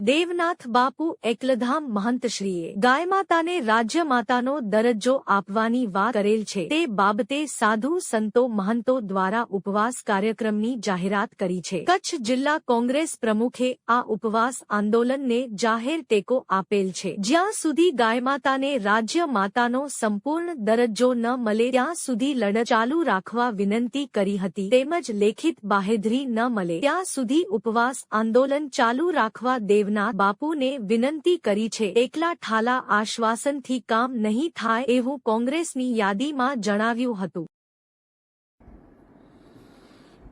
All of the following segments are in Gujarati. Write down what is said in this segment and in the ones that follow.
દેવનાથ બાપુ એકલધામ મહંતશ્રીએ ગાય માતાને રાજ્ય માતાનો દરજ્જો આપવાની વાત કરેલ છે. તે બાબતે સાધુ સંતો મહંતો દ્વારા ઉપવાસ કાર્યક્રમની જાહેરાત કરી છે. કચ્છ જિલ્લા કોંગ્રેસ પ્રમુખે આ ઉપવાસ આંદોલનને જાહેર ટેકો આપેલ છે. જ્યાં સુધી ગાય માતાને રાજ્ય માતાનો સંપૂર્ણ દરજ્જો ન મળે, ત્યાં સુધી લડત ચાલુ રાખવા વિનંતી કરી હતી. તેમજ લેખિત બાહેધરી ન મળે, ત્યાં સુધી ઉપવાસ આંદોલન ચાલુ રાખવા દેવનાથ બાપુને વિનંતી કરી છે, એકલા ઠાલા આશ્વાસનથી કામ નહીં થાય, એવું કોંગ્રેસની યાદીમાં જણાવ્યું હતું.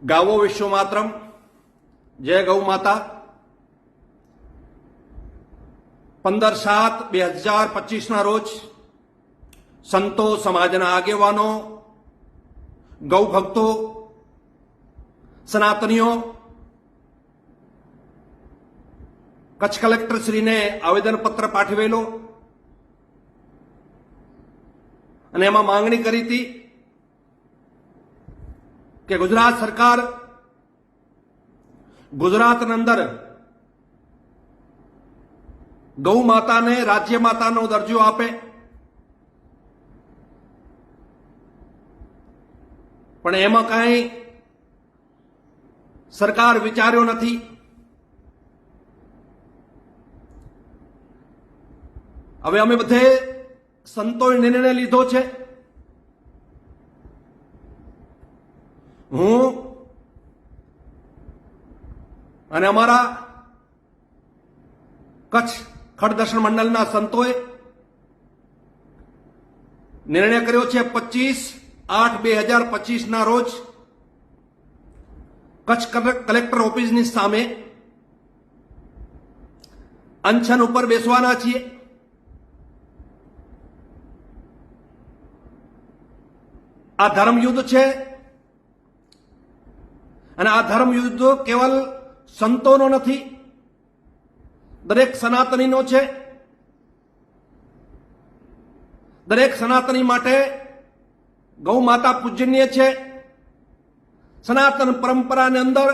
ગાવો વિશ્વમાત્રમ જય ગૌ માતા. પંદર સાત બે હજાર પચીસના રોજ સંતો સમાજના આગેવાનો, ગૌ ભક્તો, સનાતનીઓ કચ્છ કલેક્ટરશ્રીને આવેદનપત્ર પાઠવેલો. અને એમાં માંગણી કરી હતી કે ગુજરાત સરકાર ગુજરાતની અંદર ગૌ માતાને રાજ્ય માતાનો દરજ્જો આપે. પણ એમાં કાંઈ સરકાર વિચાર્યો નથી. હવે અમે બધે સંતોએ નિર્ણય લીધો છે. હું અને અમારા કચ્છ ખડદર્શન મંડળના સંતોએ નિર્ણય કર્યો છે પચીસ આઠ બે હજાર પચીસના રોજ કચ્છ કલે- કલેક્ટર ઓફિસની સામે અનશન ઉપર બેસવાના છીએ. આ ધર્મયુદ્ધ છે? અને આ ધર્મયુદ્ધ કેવલ સંતોનો નથી, દરેક સનાતનીનો છે. દરેક સનાતની માટે ગૌ માતા પૂજનીય છે. સનાતન પરંપરાની અંદર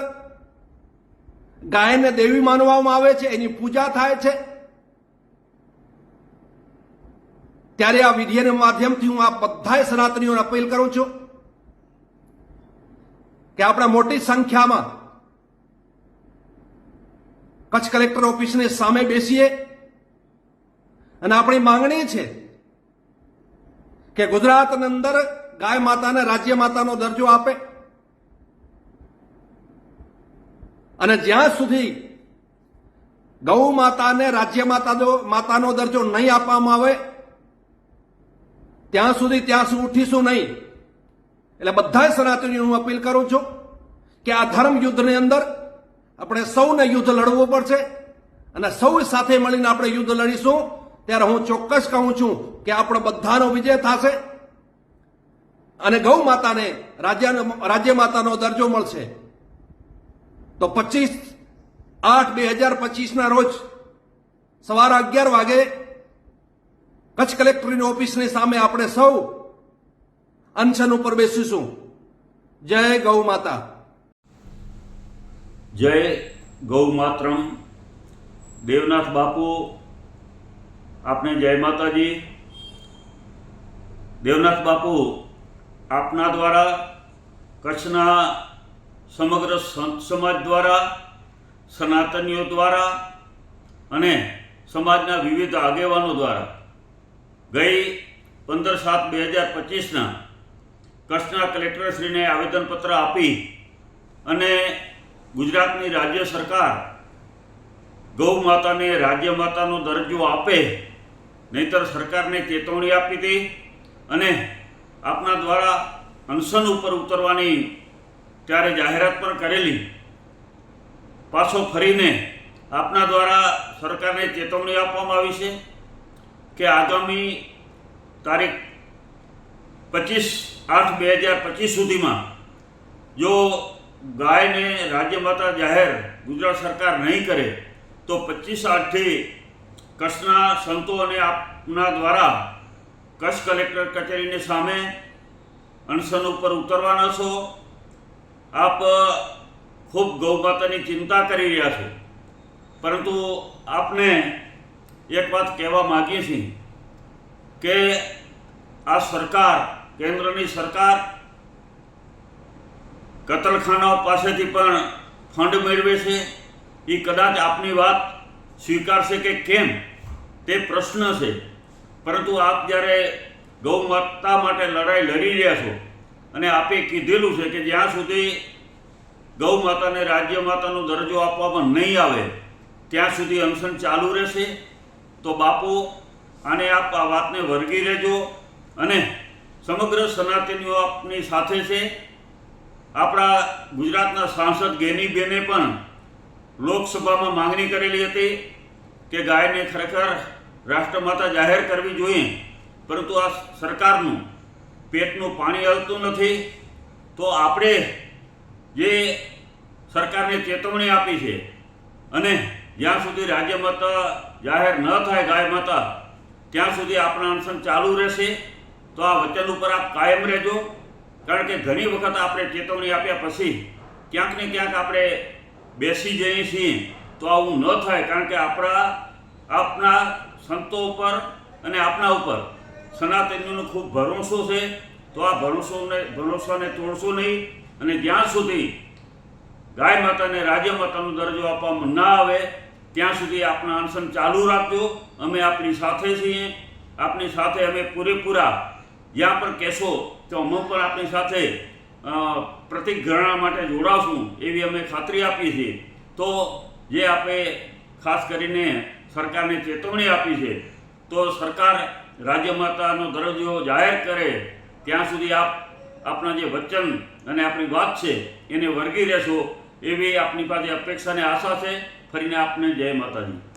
ગાયને દેવી માનવામાં આવે છે, એની પૂજા થાય છે. ત્યારે આ વિધિના માધ્યમથી હું આ બધાય સનાતનીઓને અપીલ કરું છું કે આપણે મોટી સંખ્યામાં કચ્છ કલેક્ટર ઓફિસની સામે બેસીએ. અને આપણી માંગણી છે કે ગુજરાતની અંદર ગાય માતાને રાજ્ય માતાનો દરજ્જો આપે. અને જ્યાં સુધી ગૌ માતાને રાજ્ય માતા માતાનો દરજ્જો નહીં આપવામાં આવે ત્યાં સુધી ત્યાં સુધી ઉઠીશું નહીં. એટલે બધા સનાતનીઓ હું અપીલ કરું છું કે આ ધર્મ યુદ્ધની અંદર આપણે સૌને યુદ્ધ લડવું પડશે અને સૌ સાથે મળીને આપણે યુદ્ધ લડીશું. ત્યારે હું ચોક્કસ કહું છું કે આપણો બધાનો વિજય થશે અને ગૌ માતાને રાજ્ય રાજ્ય માતાનો દરજ્જો મળશે. તો પચીસ આઠ બે હજાર પચીસના રોજ સવારે અગિયાર વાગે કચ્છ કલેક્ટરની ઓફિસની સામે આપણે સૌ અનશન ઉપર બેસીશું. જય ગૌ માતા. જય ગૌ માતરમ. દેવનાથ બાપુ, આપને જય માતાજી. દેવનાથ બાપુ, આપના દ્વારા, કચ્છના સમગ્ર સંત સમાજ દ્વારા, સનાતનીઓ દ્વારા અને સમાજના વિવિધ આગેવાનો દ્વારા ગઈ પંદર સાત બે હજાર પચીસના કચ્છના કલેક્ટરશ્રીને આવેદનપત્ર આપી અને ગુજરાતની રાજ્ય સરકાર ગૌ માતાને રાજ્ય માતાનો દરજ્જો આપે, નહીતર સરકારને ચેતવણી આપી હતી અને આપના દ્વારા અનશન ઉપર ઉતરવાની ત્યારે જાહેરાત પણ કરેલી. પાછો ફરીને આપના દ્વારા સરકારને ચેતવણી આપવામાં આવી છે. કે આગામી તારીખ પચીસ આઠ બે હજાર પચીસ સુધીમાં જો ગાયને રાજ્યમાતા જાહેર ગુજરાત સરકાર નહીં કરે, તો પચીસ આઠથી કચ્છના સંતો અને આપના દ્વારા કચ્છ કલેક્ટર કચેરીની સામે અણસન ઉપર ઉતરવાના છો. આપ ખૂબ ગૌ માતાની ચિંતા કરી રહ્યા છો. પરંતુ આપને એક વાત કહેવા માગીએ છીએ કે આ સરકાર, કેન્દ્રની સરકાર કતલખાનાઓ પાસેથી પણ ફંડ મેળવે છે. એ કદાચ આપની વાત સ્વીકારશે કે કેમ? તે પ્રશ્ન છે. પરંતુ આપ જ્યારે ગૌ માતા માટે લડાઈ લડી રહ્યા છો અને આપે કીધેલું છે કે જ્યાં સુધી ગૌ માતાને રાજ્ય માતાનો દરજ્જો આપવામાં નહીં આવે, ત્યાં સુધી અનશન ચાલુ રહેશે. તો બાપુ, આને આપ આ વાતને વર્ગી લેજો અને સમગ્ર સનાતનીઓ આપની સાથે છે. આપણા ગુજરાતના સાંસદ ગેનીબેને પણ લોકસભામાં માંગણી કરેલી હતી કે ગાયને ખરેખર રાષ્ટ્રમાતા જાહેર કરવી જોઈએ, પરંતુ આ સરકારનું પેટનું પાણી હલતું નથી. તો આપણે જે સરકારને ચેતવણી આપી છે અને જ્યાં સુધી રાજ્ય માતા જાહેર ન થાય ગાય માતા, ત્યાં સુધી આપણા અનશન ચાલુ રહેશે. તો આ વચન ઉપર આપ કાયમ રહેજો. કારણ કે ઘણી વખત આપણે ચેતવણી આપ્યા પછી ક્યાંક ને ક્યાંક આપણે બેસી જઈએ છીએ. તો આવું ન થાય, કારણ કે આપણા, આપના સંતો ઉપર અને આપના ઉપર સનાતનીઓનો ખૂબ ભરોસો છે. તો આ ભરોસોને, ભરોસાને તોડશો નહીં. અને જ્યાં સુધી ગાય માતાને રાજ્ય માતાનો દરજ્જો આપવામાં ના આવે ત્યાં સુધી આપણા અનશન ચાલુ રાખજો. અમે આપની સાથે છીએ. આપની સાથે અમે પૂરેપૂરા જ્યાં પણ કહેશો તો અમે પણ આપની સાથે પ્રતિક ગણના માટે જોડાશું એવી અમે ખાતરી આપી છે તો જે આપણે ખાસ કરીને સરકારને ચેતવણી આપી છે, તો સરકાર રાજ્ય માતાનો દરજ્જો જાહેર કરે, ત્યાં સુધી આપ આપણા જે વચન અને આપણી વાત છે એને વર્ગી રહેશો એવી આપની પાસે અપેક્ષા અને આશા છે. ફરીને આપને જય માતાજી.